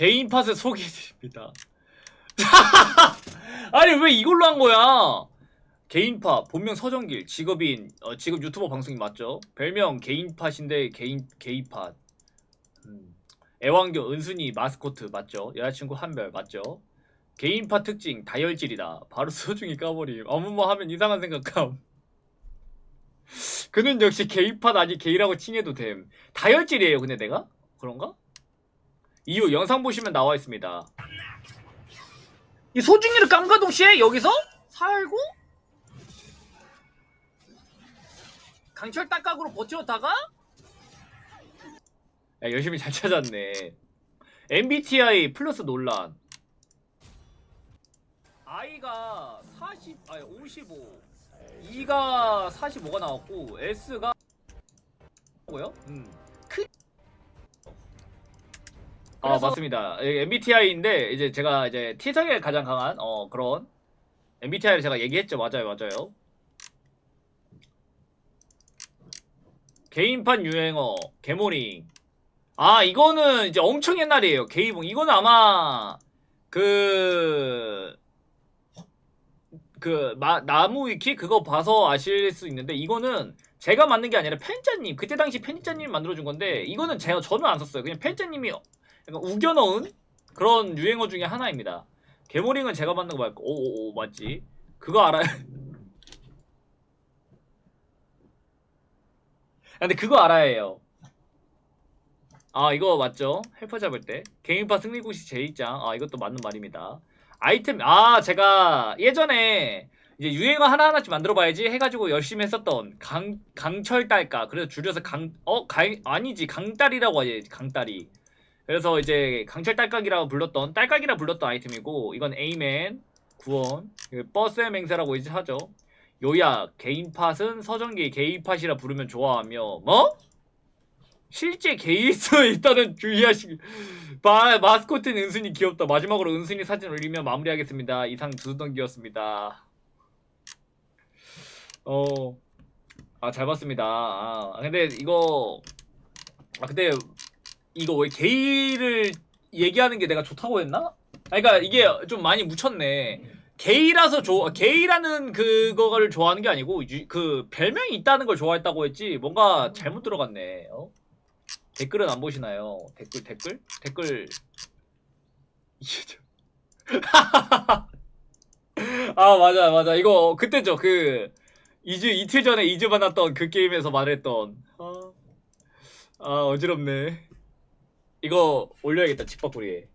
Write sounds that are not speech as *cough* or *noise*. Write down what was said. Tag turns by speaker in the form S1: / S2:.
S1: 개인 팟을 소개해드립니다. *laughs* 아니 왜 이걸로 한 거야? 개인 팟 본명 서정길 직업인 어, 직업 유튜버 방송인 맞죠? 별명 개인 팟인데 개인 개인 팟. 음. 애완견 은순이 마스코트 맞죠? 여자친구 한별 맞죠? 개인 팟 특징 다혈질이다. 바로 *laughs* 소중히 까버림. 아무 뭐 하면 이상한 생각함. 그는 역시 개인 팟 아니 게이라고 칭해도 됨. 다혈질이에요 근데 내가? 그런가? 이후 영상 보시면 나와 있습니다. 이 소중이를 깜가동 씨에 여기서 살고 강철 딱각으로 버텨다가 야, 열심히 잘 찾았네. MBTI 플러스 논란. I가 40, 아니 55, E가 45가 나왔고 S가 뭐요? 음. 크. 아
S2: 그래서-
S1: 맞습니다. MBTI인데 이제 제가 이제 T성에 가장 강한 어 그런 MBTI를 제가 얘기했죠. 맞아요, 맞아요. 개인판 유행어 개모링. 아 이거는 이제 엄청 옛날이에요. 게이봉. 이거는 아마 그. 그 마, 나무 위키 그거 봐서 아실 수 있는데 이거는 제가 만든 게 아니라 팬짜님 그때 당시 팬짜님이 만들어준 건데 이거는 제가 저는 안 썼어요 그냥 팬짜님이 약간 우겨 넣은 그런 유행어 중에 하나입니다. 개모링은 제가 만든 거 말고 오오오 맞지? 그거 알아요? 아, *laughs* 근데 그거 알아야 해요. 아 이거 맞죠? 헬퍼 잡을 때. 개인파 승리구시 제2장. 아 이것도 맞는 말입니다. 아이템 아 제가 예전에 이제 유행어 하나하나씩 만들어봐야지 해가지고 열심히 했었던 강 강철 딸까. 그래서 줄여서 강어 아니지. 강딸이라고 하지. 강딸이 그래서 이제 강철 딸깍이라고 불렀던 딸깍이라 불렀던 아이템이고 이건 에이맨 구원 이거 버스의 맹세라고 이제 하죠 요약 개인 팟은 서정기 개인 팟이라 부르면 좋아하며 뭐? 실제 게이스에 *laughs* 있다는 주의하시 마, 마스코트는 은순이 귀엽다 마지막으로 은순이 사진 올리면 마무리하겠습니다 이상 두동기였습니다 어. 아, 잘 봤습니다. 아, 근데 이거 아, 근데 이거 왜 게이를 얘기하는 게 내가 좋다고 했나? 아, 그러니까 이게 좀 많이 묻혔네. 게이라서 좋 게이라는 그거를 좋아하는 게 아니고 유- 그 별명이 있다는 걸 좋아했다고 했지 뭔가 잘못 들어갔네. 어? 댓글은 안 보시나요? 댓글 댓글 댓글 *laughs* 아 맞아 맞아 이거 그때죠 그 2주 이틀 전에 2주 만났던 그 게임에서 말했던 아, 아 어지럽네 이거 올려야겠다 집밥구리에